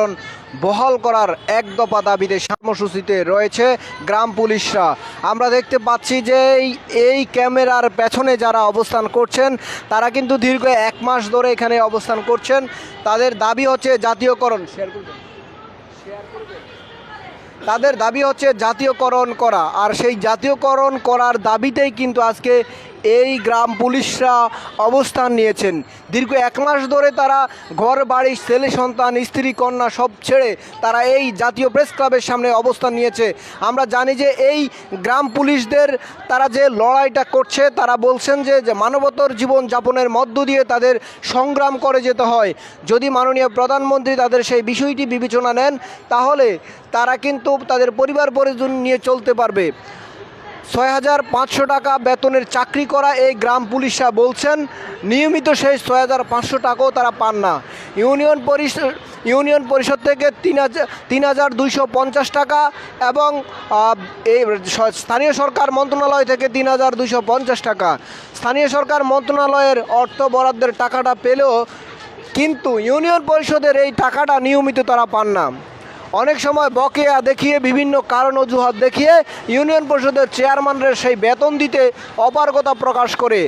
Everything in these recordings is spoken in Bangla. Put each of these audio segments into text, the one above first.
কারণ বহাল করার এক দফা দাবিতে কর্মসূচিতে রয়েছে গ্রাম পুলিশরা। আমরা দেখতে পাচ্ছি যে এই- ক্যামেরার পেছনে যারা অবস্থান করছেন, তারা কিন্তু দীর্ঘ এক মাস ধরে এখানে অবস্থান করছেন। তাদের দাবি হচ্ছে জাতীয়করণ তাদের দাবি হচ্ছে জাতীয়করণ করা। আর সেই জাতীয়করণ করার দাবিতেই কিন্তু আজকে এই গ্রাম পুলিশরা অবস্থান নিয়েছেন। দীর্ঘ এক মাস ধরে তারা ঘর, বাড়ি, ছেলে, সন্তান, স্ত্রী, কন্যা সব ছেড়ে তারা এই জাতীয় প্রেস ক্লাবের সামনে অবস্থান নিয়েছে। আমরা জানি যে এই গ্রাম পুলিশদের তারা যে লড়াইটা করছে, তারা বলছেন যে যে মানবতর জীবন যাপনের মধ্য দিয়ে তাদের সংগ্রাম করে যেতে হয়। যদি মাননীয় প্রধানমন্ত্রী তাদের সেই বিষয়টি বিবেচনা নেন, তাহলে তারা কিন্তু তাদের পরিবার পরিজন নিয়ে চলতে পারবে। ছয় হাজার পাঁচশো টাকা বেতনের চাকরি করা এই গ্রাম পুলিশরা বলছেন, নিয়মিত সেই ছয় হাজার পাঁচশো টাকাও তারা পান না। ইউনিয়ন পরিষদ ইউনিয়ন পরিষদ থেকে তিন হাজার তিন হাজার দুইশো পঞ্চাশ টাকা এবং এই স্থানীয় সরকার মন্ত্রণালয় থেকে তিন হাজার দুইশো পঞ্চাশ টাকা। স্থানীয় সরকার মন্ত্রণালয়ের অর্থ বরাদ্দের টাকাটা পেলেও কিন্তু ইউনিয়ন পরিষদের এই টাকাটা নিয়মিত তারা পান না। অনেক সময় বকেয়া দেখিয়ে বিভিন্ন কারণ অজুহাত দেখিয়ে ইউনিয়ন পরিষদের চেয়ারম্যানের সেই বেতন দিতে অপারগতা প্রকাশ করে।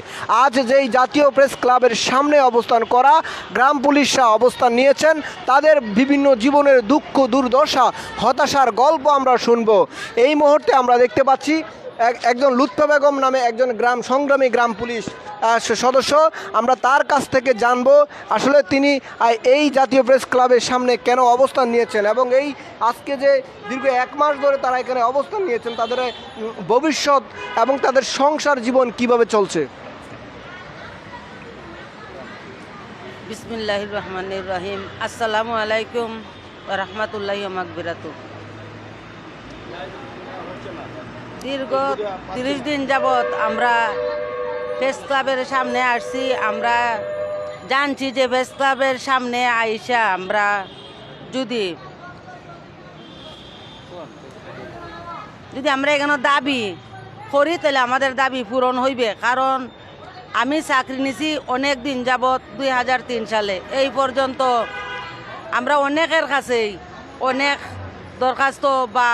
আজ যেই জাতীয় প্রেস ক্লাবের সামনে অবস্থান করা, গ্রাম পুলিশরা অবস্থান নিয়েছেন, তাদের বিভিন্ন জীবনের দুঃখ, দুর্দশা, হতাশার গল্প আমরা শুনব। এই মুহূর্তে আমরা দেখতে পাচ্ছি একজন লুৎফা বেগম নামে একজন গ্রাম সংগ্রামী গ্রাম পুলিশ সদস্য। আমরা তার কাছ থেকে জানব আসলে তিনি এই জাতীয় প্রেস ক্লাবের সামনে কেন অবস্থান নিয়েছেন এবং এই আজকে যে দীর্ঘ এক মাস ধরে তারা এখানে অবস্থান নিয়েছেন, তাদের ভবিষ্যৎ এবং তাদের সংসার জীবন কীভাবে চলছে? বিসমিল্লাহির রহমান রহিম। আসসালামু আলাইকুম রহমতুল্লাহি মাকবিরাতু দীর্ঘ তিরিশ দিন যাবৎ আমরা প্রেস ক্লাবের সামনে আসছি, আমরা জানছি যে প্রেস ক্লাবের সামনে আইসা আমরা যদি যদি আমরা এখানে দাবি করি, তাহলে আমাদের দাবি পূরণ হইবে। কারণ আমি চাকরি নিছি অনেক দিন যাবৎ দুই হাজার তিন সালে। এই পর্যন্ত আমরা অনেকের কাছেই অনেক দরখাস্ত বা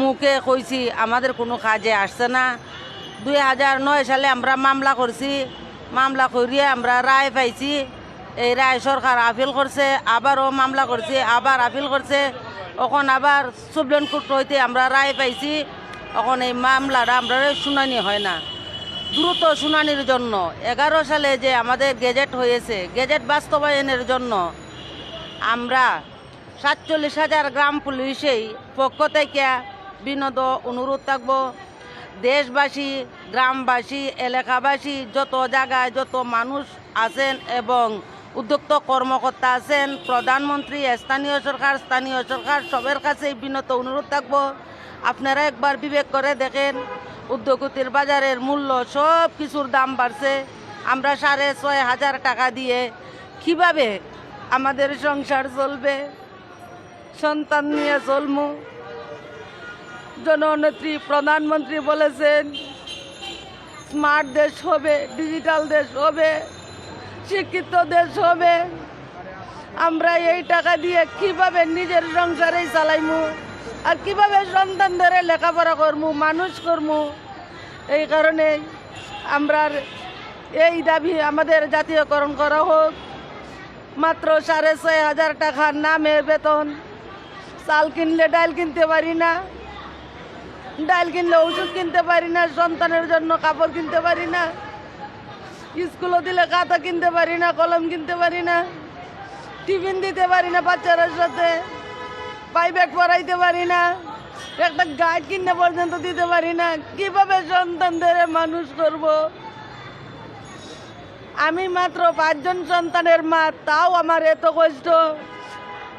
মুখে কইছি, আমাদের কোনো কাজে আসছে না। দুই হাজার নয় সালে আমরা মামলা করছি। মামলা করিয়ে আমরা রায় পাইছি। এই রায় সরকার আপিল করছে, আবারও মামলা করছে, আবার আপিল করছে। এখন আবার সুপ্রিম কোর্ট হইতে আমরা রায় পাইছি। এখন এই মামলাটা আমরা শুনানি হয় না। দ্রুত শুনানির জন্য। এগারো সালে যে আমাদের গেজেট হয়েছে, গেজেট বাস্তবায়নের জন্য আমরা সাতচল্লিশ হাজার গ্রাম পুলিশেই পক্ষ থেকে বিনোদ অনুরোধ থাকব। দেশবাসী, গ্রামবাসী, এলাকাবাসী, যত জায়গায় যত মানুষ আছেন এবং উদ্যোক্ত কর্মকর্তা আছেন, প্রধানমন্ত্রী, স্থানীয় সরকার স্থানীয় সরকার, সবের কাছেই বিনত অনুরোধ থাকব। আপনারা একবার বিবেক করে দেখেন, উদ্যোগতির বাজারের মূল্য সব কিছুর দাম বাড়ছে। আমরা সাড়ে ছয় হাজার টাকা দিয়ে কীভাবে আমাদের সংসার চলবে? সন্তান নিয়ে চলমু জননেত্রী, প্রধানমন্ত্রী বলেছেন, স্মার্ট দেশ হবে, ডিজিটাল দেশ হবে, শিক্ষিত দেশ হবে। আমরা এই টাকা দিয়ে কীভাবে নিজের সংসারেই চালাইমু? আর কীভাবে সন্তানদের লেখাপড়া করমু, মানুষ করমু? এই কারণে আমরা এই দাবি আমাদের জাতীয়করণ করা হোক। মাত্র সাড়ে ছয় হাজার টাকার নামের বেতন। চাল কিনলে ডাল কিনতে পারি না। ডাল কিনলে ওষুধ কিনতে পারি না, সন্তানের জন্য কাপড় কিনতে পারি না। স্কুলে দিলে খাতা কিনতে পারি না, কলম কিনতে পারি না। টিফিন দিতে পারি না বাচ্চাদের সাথে। প্রাইভেট পড়াইতে পারি না। একটা গাইড কিনে পর্যন্ত দিতে পারি না। কীভাবে সন্তানদের মানুষ করব? আমি মাত্র পাঁচজন সন্তানের মা, তাও আমার এত কষ্ট।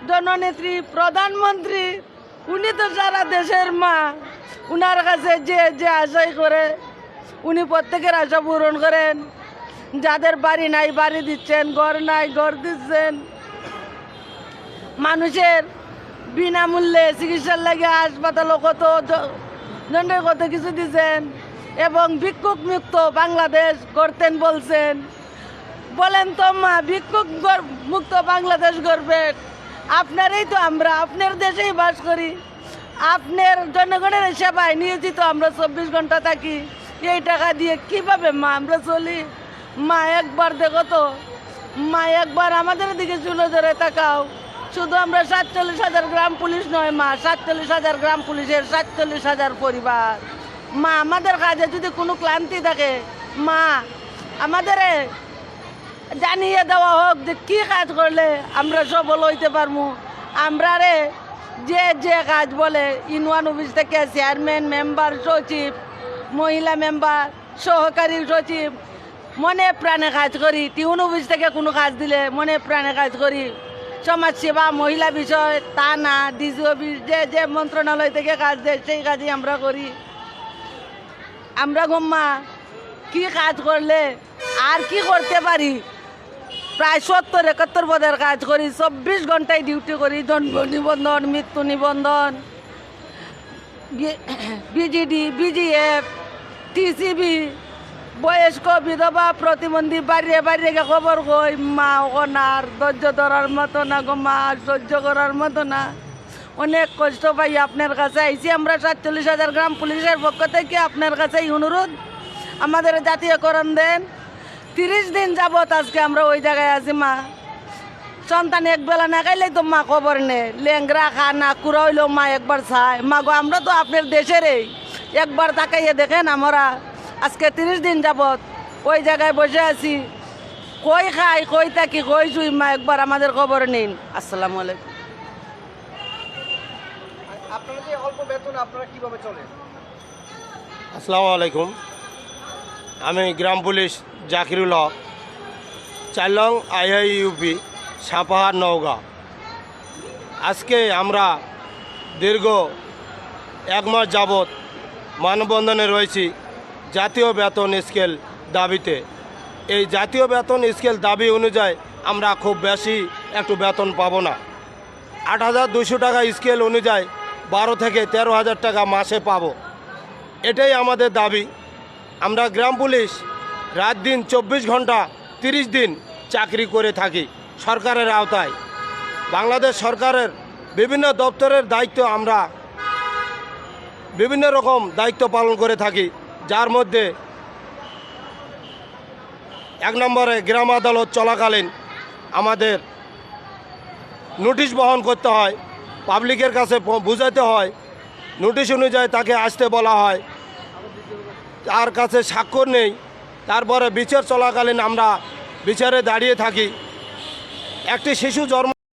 জননেত্রী, প্রধানমন্ত্রী, উনি তো সারা দেশের মা, উনার কাছে যে যে আশাই করে, উনি প্রত্যেকের আশা পূরণ করেন। যাদের বাড়ি নাই, বাড়ি দিচ্ছেন, ঘর নাই, ঘর দিচ্ছেন। মানুষের বিনামূল্যে চিকিৎসার লাগে হাসপাতালও কত, জ- জনের কত কিছু দিচ্ছেন। এবং ভিক্ষুক মুক্ত বাংলাদেশ করতেন বলছেন। বলেন তো মা, ভিক্ষুক মুক্ত বাংলাদেশ গড়বে আপনারই তো আমরা, আপনার দেশেই বাস করি। আপনার জনগণের সেবায় নিয়োজিত আমরা চব্বিশ ঘণ্টা থাকি। এই টাকা দিয়ে কীভাবে মা আমরা চলি? মা একবার দেখো তো, মা একবার আমাদের দিকে চুলো ধরে তাকাও। শুধু আমরা সাতচল্লিশ হাজার গ্রাম পুলিশ নয় মা, সাতচল্লিশ হাজার গ্রাম পুলিশের সাতচল্লিশ হাজার পরিবার। মা, আমাদের কাজে যদি কোনো ক্লান্তি থাকে, মা, আমাদের জানিয়ে দেওয়া হোক যে কি কাজ করলে আমরা সফল হইতে পারব আমরা রে যে যে কাজ বলে ইউনিয়ন অফিস থেকে চেয়ারম্যান, মেম্বার, সচিব, মহিলা মেম্বার, সহকারী সচিব, মনে প্রাণে কাজ করি, টিউন অফিস থেকে কোনো কাজ দিলে মনে প্রাণে কাজ করি। সমাজ সেবা, মহিলা বিষয়, তা না, ডিজি অফিস, যে যে মন্ত্রণালয় থেকে কাজ দেয়, সেই কাজই আমরা করি। আমরা গম্মা, কি কাজ করলে আর কি করতে পারি? প্রায় সত্তর, একাত্তর পদের কাজ করি, চব্বিশ ঘন্টায় ডিউটি করি, জন্ম নিবন্ধন, মৃত্যু নিবন্ধন বিজিডি, বিজিএফ, টিসিবি, বয়স্ক বিধবা প্রতিবন্ধী, বাড়িয়ে বাড়িয়ে খবর কই, মা ওনার ধৈর্য ধরার মতো না গো মা, সহ্য করার মতো না। অনেক কষ্ট পাই আপনার কাছে। আইসি আমরা সাতচল্লিশ হাজার গ্রাম পুলিশের পক্ষ থেকে আপনার কাছে অনুরোধ। আমাদের জাতীয়করণ দেন। তিরিশ দিন যাবত আজকে আমরা ওই জায়গায় আছি মা। সন্তান এক বেলা না খাইলে তো মা খবর নে। লেংরা খা না কুড়া হইলেও মা একবার চায়। মা গো আমরা তো আপনার দেশেরই একবার তাকাইয়ে দেখেন আমরা। আজকে তিরিশ দিন যাবত ওই জায়গায় বসে আছি। কই খাই কই থাকি কই জুই মা একবার আমাদের খবর নিন। আসসালামু আলাইকুম। আপনারা যে অল্প বেতন আপনারা কীভাবে চলেন? আসসালামু আলাইকুম। আমি গ্রাম পুলিশ, জাকিরুল হক। চাইলং আইআই ইউপি সাপাহার নওগাঁ। আজকে আমরা দীর্ঘ এক মাস যাবৎ মানববন্ধনে রয়েছি জাতীয় বেতন স্কেল দাবিতে। এই জাতীয় বেতন স্কেল দাবি অনুযায়ী আমরা খুব বেশি একটু বেতন পাবো না। আট হাজার দুশো টাকা স্কেল অনুযায়ী বারো থেকে তেরো হাজার টাকা মাসে পাবো। এটাই আমাদের দাবি। আমরা গ্রাম পুলিশ রাত দিন চব্বিশ ঘণ্টা তিরিশ দিন চাকরি করে থাকি সরকারের আওতায়। বাংলাদেশ সরকারের বিভিন্ন দপ্তরের দায়িত্ব আমরা বিভিন্ন রকম দায়িত্ব পালন করে থাকি, যার মধ্যে এক নম্বরে গ্রাম আদালত চলাকালীন আমাদের নোটিশ বহন করতে হয়, পাবলিকের কাছে বুঝাতে হয়, নোটিশ অনুযায়ী তাকে আসতে বলা হয়। তার কাছে স্বাক্ষর নেই। তারপরে বিচার চলাকালীন আমরা বিচারে দাঁড়িয়ে থাকি। একটি শিশু জন্ম